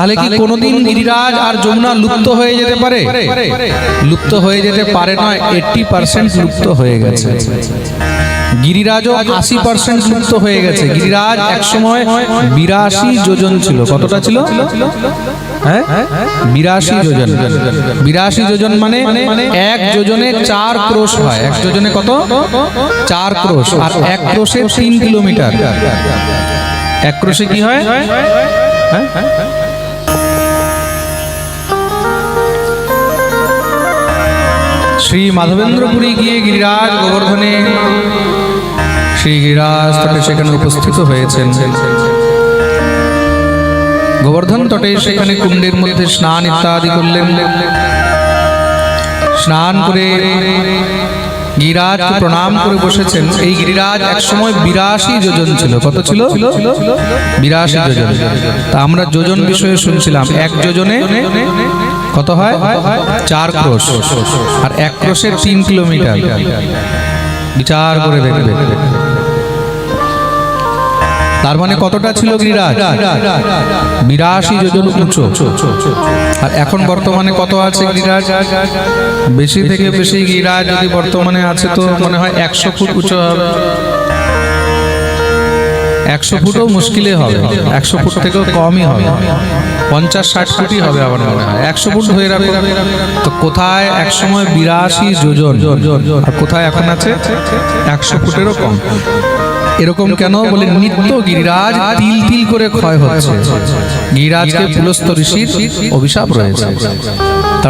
তাহলে কি কোনোদিন গিরিরাজ আর যমুনা লুপ্ত হয়ে যেতে পারে? লুপ্ত হয়ে যেতে পারে। না এইটটি পার্সেন্ট লুপ্ত হয়ে গেছে। গিরিরাজও আশি পার্সেন্ট লুপ্ত হয়ে গেছে। গিরিরাজ একসময় বিরাশি যোজন ছিল। কতটা ছিল? হ্যাঁ? বিরাশি যোজন। বিরাশি যোজন মানে এক যোজনে চার ক্রোশ হয়। এক যোজনে কত? চার ক্রোশ। আর এক ক্রোশে। তিন কিলোমিটার। এক ক্রোশে কি হয়? হ্যাঁ? শ্রী মাধবেন্দ্রপুরী গিয়ে গিরিরাজ গোবর্ধনে শ্রী গিরিরাজ তটে সেখানে উপস্থিত হয়েছেন। গোবর্ধন তটে সেখানে কুণ্ডের মধ্যে স্নান ইত্যাদি করলেন। স্নান করে গিরিরাজ প্রণাম করে বসেছেন। এই গিরিরাজ এক সময় বিরাশি যোজন ছিল। কত ছিল? বিরাশি যোজন। তা আমরা যোজন বিষয়ে শুনছিলাম। এক যোজনে কত হয়? চার ক্রোশ। আর এক ক্রোশের তিন কিলোমিটার। বিচার করে দেখবে। তার মানে কতটা ছিল গিরিরাজ বিরাশি যোজন উঁচু আর এখন বর্তমানে কত আছে গিরিরাজ বেশি থেকে বেশি গিরিরাজ যদি বর্তমানে আছে তো মনে হয় একশো ফুট উঁচু হবে। একশো ফুটও মুশকিলে হবে। একশো ফুট থেকেও কমই হবে। পঞ্চাশ ষাট ফুটই হবে আমার মনে হয়। একশো ফুট হয়ে রাখো। তো কোথায় একসময় বিরাশি যোজন। আর কোথায় এখন আছে? একশো ফুটেরও কম। এরকম কেন? বলে নিত্য গিরিরাজ তিল তিল করে ক্ষয় হচ্ছে। গিরিরাজকে পুলস্ত ঋষির অভিশাপ রয়েছে। তার